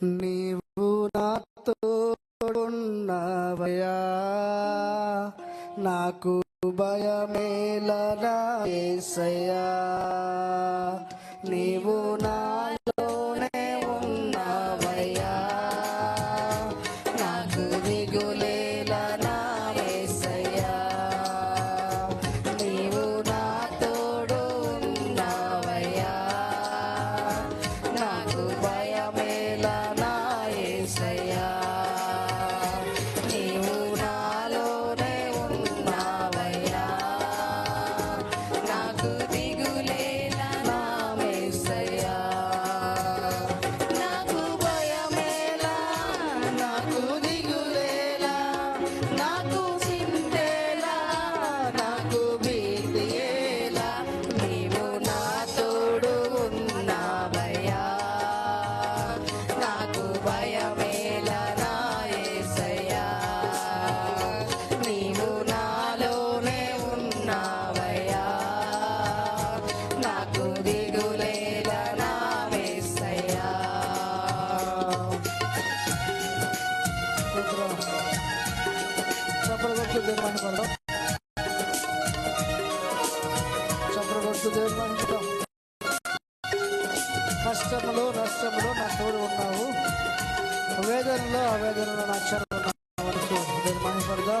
నీవు నాతోడున్నవయా నాకు భయమేలనా ఏసయా నీవు Na. నిర్వహించాం కష్టములు నష్టములు నా తోడు ఉన్నావు. వేదనలో ఆ వేదనలో నా క్షణం ఉన్నావు.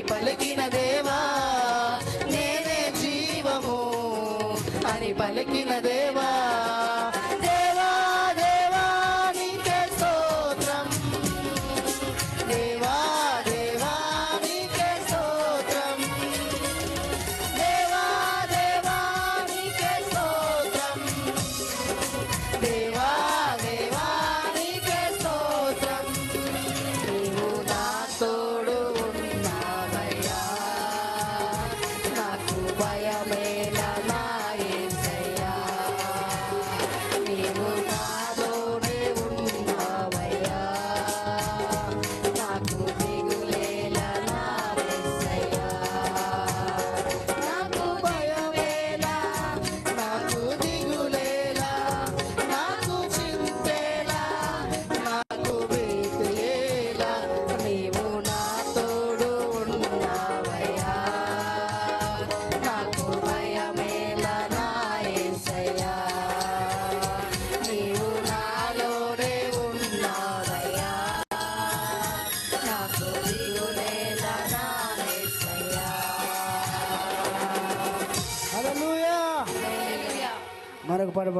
పలికిన దేవా. para